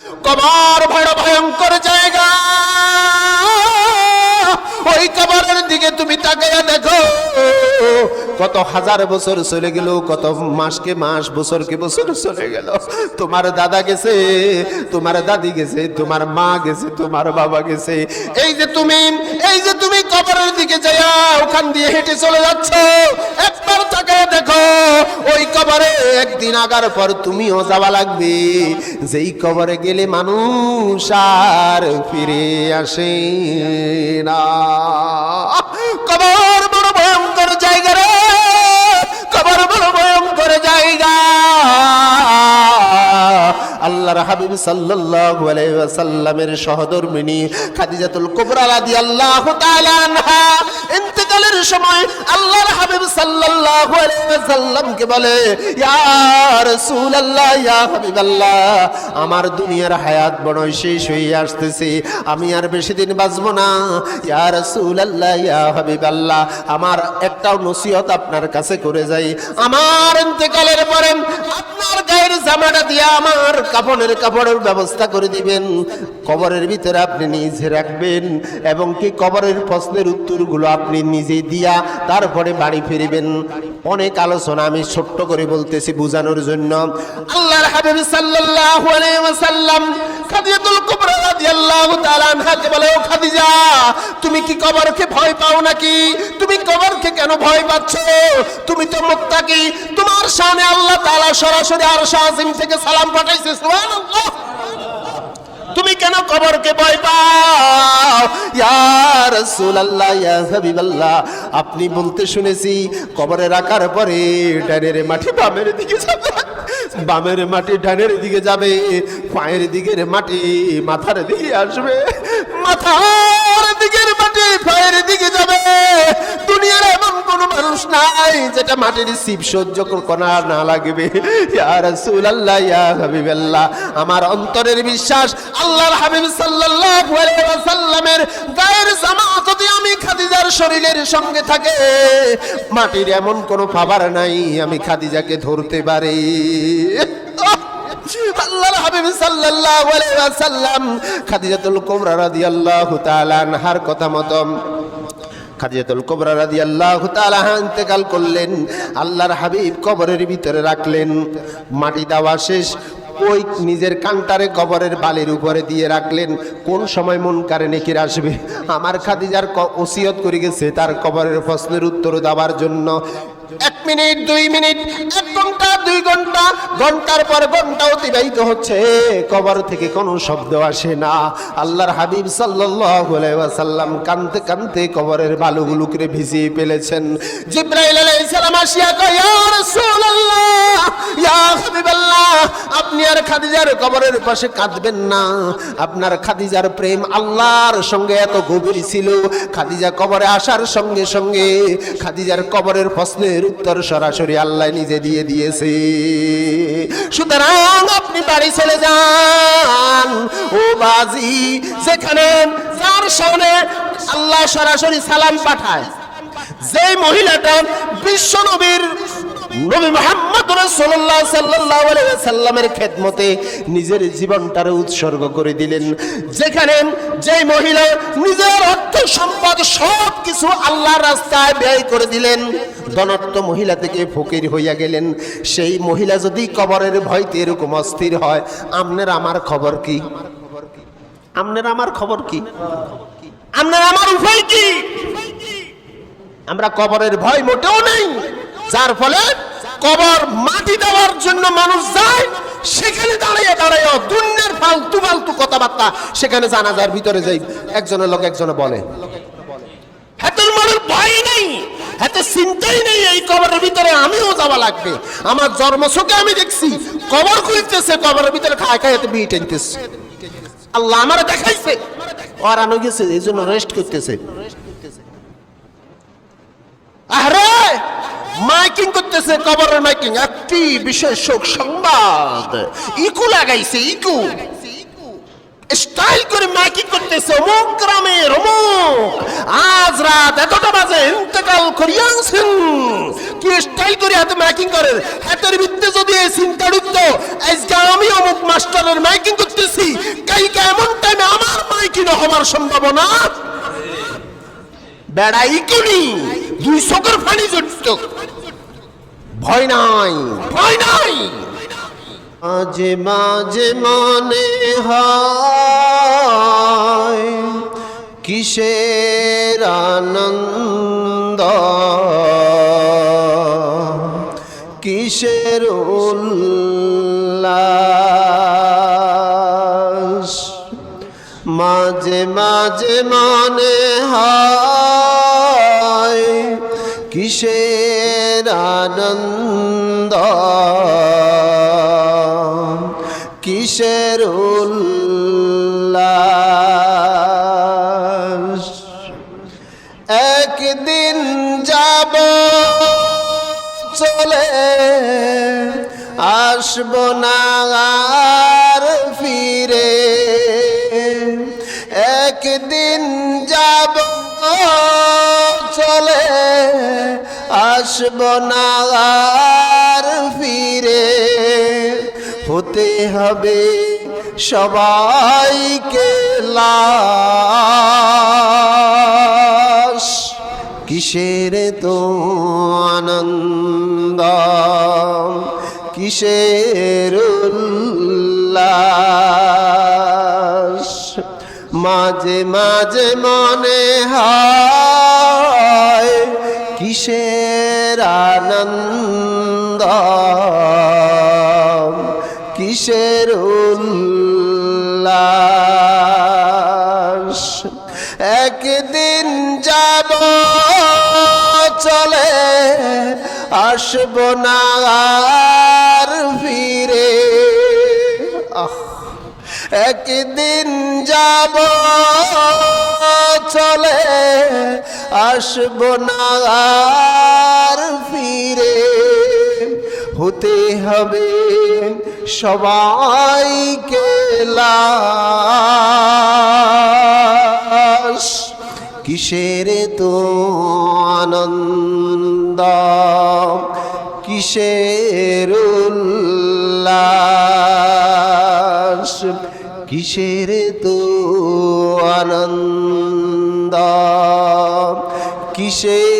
কবর বড় ভয়ঙ্কর জায়গা। ওই কবরের দিকে তুমি তাকাইয়া দেখো, কত হাজার বছর চলে গেল, কত মাসকে মাস, বছরকে বছর চলে গেল। তোমার দাদা গেছে, তোমার দাদি গেছে, তোমার মা গেছে, তোমার বাবা গেছে। এই যে তুমি, এই যে তুমি কবরের দিকে যাইয়া ওখান দিয়ে হেঁটে চলে যাচ্ছ একবার তাকায় দেখো, ওই কবরে একদিন আগার পর তুমিও যাওয়া লাগবে। যেই কবরে গেলে মানুষ আর ফিরে আসে না। কবর বড় ভয়ঙ্কর জায়গা রে, কবর বড় ভয়ঙ্কর জায়গা। আল্লাহর হাবিব সাল্লাল্লাহু আলাইহি ওয়াসাল্লামের সহধর্মিনী খাদিজাতুল কুবরা রাদিয়াল্লাহু তাআলা আনহা ইন্তেকালের সময় আল্লাহর হাবিব সাল্লাল্লাহু আলাইহি ওয়াসাল্লামকে বলে, ইয়া রাসূলুল্লাহ, ইয়া হাবিবাল্লাহ, আমার দুনিয়ার হায়াত বড় শেষ হয়ে আসতেছে, আমি আর বেশি দিন বাঁচবো না। ইয়া রাসূলুল্লাহ, ইয়া হাবিবাল্লাহ, আমার একটাও নসিহত আপনার কাছে করে যাই। আমার ইন্তেকালের পরে আপনার গায়ের জামাটা দিয়ে আমার কাপড়ের কাপড়ের ব্যবস্থা করে দিবেন, কবরের ভিতরে আপনি নিজে রাখবেন এবং কি কবরের প্রশ্নের উত্তরগুলো আপনি নিজে দিয়া তারপরে বাড়ি ফিরিবেন। অনেক আলোচনা আমি ছোট্ট করে বলতেছি বোঝানোর জন্য। আল্লাহর হাবিব সাল্লাল্লাহু আলাইহি ওয়াসাল্লাম খাদিজাতুল কুবরা রাদিয়াল্লাহু তাআলা আনহাকে বলে, ও খাদিজা, তুমি কি কবরকে ভয় পাও নাকি? কবরকে কেন ভয় পাচ্ছ? তুমি তো মুত্তাকি। তোমার সামনে আল্লাহ তাআলা সরাসরি আরশ আজিম থেকে সালাম পাঠাইছে, সুবহানাল্লাহ। তুমি কেন কবরকে ভয় পাও? ইয়া রাসূলুল্লাহ, ইয়া হাবিবাল্লাহ, আপনি বলতে শুনেছি, কবরে রাখার পরে ডানের মাটি বামের দিকে যাবে, বামের মাটি ডানের দিকে যাবে, পায়ের দিকের মাটি মাথার দিকে আসবে। মাথার পায়ের দিকে যাবে। দুনিয়ার এমন কোন মানুষ নাই যেটা মাটির সিপ সহ্য করা না লাগবে। আমার অন্তরের বিশ্বাস আল্লাহর হাবিব সাল্লাল্লাহু গায়ের জামা যদি আমি খাদিজার শরীরের সঙ্গে থাকে, মাটির এমন কোনো পাবার নাই আমি খাদিজাকে ধরতে পারি। কথা খাদিজাতুল কুবরা ইন্তেকাল করলেন, আল্লাহর হাবিব কবরের ভিতরে রাখলেন, মাটি দেওয়া শেষ, ওই নিজের কান্টারে কবরের বালির উপরে দিয়ে রাখলেন, কোন সময় মন কারে নেকির আসবে? আমার খাদিজার ওসিয়ত করে গেছে তার কবরের প্রশ্নের উত্তর দেওয়ার জন্য। এক মিনিট, দুই মিনিট, এক ঘণ্টা, দুই ঘণ্টা, ঘণ্টার পর ঘণ্টা অতিবাহিত হচ্ছে। কবর থেকে কোনো শব্দ আসে না। আল্লাহর হাবিব সাল্লাসাল্লাম কানতে কানতে কবরের বালুগুলোকে ভিজিয়ে ফেলেছেন। জিব্রাইল আলাইহিস সালাম আসিয়া কয়, ইয়া আপনি আর খাদিজার কবরের পাশে কাঁদবেন না। আপনার খাদিজার প্রেম আল্লাহর সঙ্গে এত গভীর ছিল। খাদিজা কবরে আসার সঙ্গে সঙ্গে খাদিজার কবরের প্রশ্নের উত্তর সরাসরি আল্লাহ নিজে দিয়ে দিয়েছে। সুতরাং আপনি বাড়ি চলে যান। ও বাজি সেখানে যার সামনে আল্লাহ সরাসরি সালাম পাঠায়। যেই মহিলাটা বিশ্ব নবী মোহাম্মদ রাসূলুল্লাহ সাল্লাল্লাহু আলাইহি সাল্লামের খেদমতে নিজের জীবনটারে উৎসর্গ করে দিলেন। যেখানে যেই মহিলা নিজের অর্থ, সম্পদ, সব কিছু আল্লাহর রাস্তায় ব্যয় করে দিলেন ধনাত্ম মহিলা থেকে ফকির হইয়া গেলেন। সেই মহিলা যদি কবরের ভয়তে এরকম অস্থির হয় আমনের আমার খবর কি? আমনের আমার খবর কি? আমনের আমার উপায় কি? আমরা কবরের ভয় মোটেও নেই, যার ফলে কবর মাটি দেওয়ার জন্য মানুষ যায়, সেখানে দাঁড়িয়ে দাঁড়িয়ে দুনিয়ার ফালতু ফালতু কথাবার্তা সেখানে জানাজার ভিতরে যাই। একজনের লোক একজনে বলে। চিন্তাই নেই এই কবরের ভিতরে আমিও লাগবে। আমার আমি দেখছি, কবর খুলতেছে, কবরের ভিতরে খায় আল্লাহ আমার দেখাইছে এই জন্য রেস্ট করতেছে আরে মাইকিং করতেছে, কবরের মাইকিং, একটি বিশেষ শোক সংবাদ। ইকু লাগাইছে, ইকু। স্টাইল করে মাইকিং করতেছে, অমুক অমুক। আজ রাত এতটা বাজে, ইন্তেকাল করিয়াছেন। কি স্টাইল করে হাতে মাইকিং করে? হাতের ভিত্তে যদি এই চিন্তা আজকে আমি অমুক মাস্টারের মাইকিং করতেছি হবার সম্ভাবনা? বেড়াই কুনি দুই চোখের ফানি জড়িত ভয় নাই ভয় নাই। মাঝে মাঝে মনে হয় কিসের আনন্দ, কিসের উল্লাস। মাঝে মাঝে মনে হয় কিসের আনন্দ। কিসের একদিন যাব চলে আসব না আর ফিরে। একদিন যাব আসব না ফিরে হতে হবে সবাইকে লাশ। কিসের তো আনন্দ? কিসের মাঝে মাঝে মনে হয় কিসের আনন্দ? কিসের উল্লাস? একদিন যাব চলে আসব না আর ফিরে। একদিন যাব আসব না আর ফিরে। হতে হবে সবাইকে লাশ। কিসের তো আনন্দ? কিসের উল্লাস? কিসের তো আনন্দ? কিসের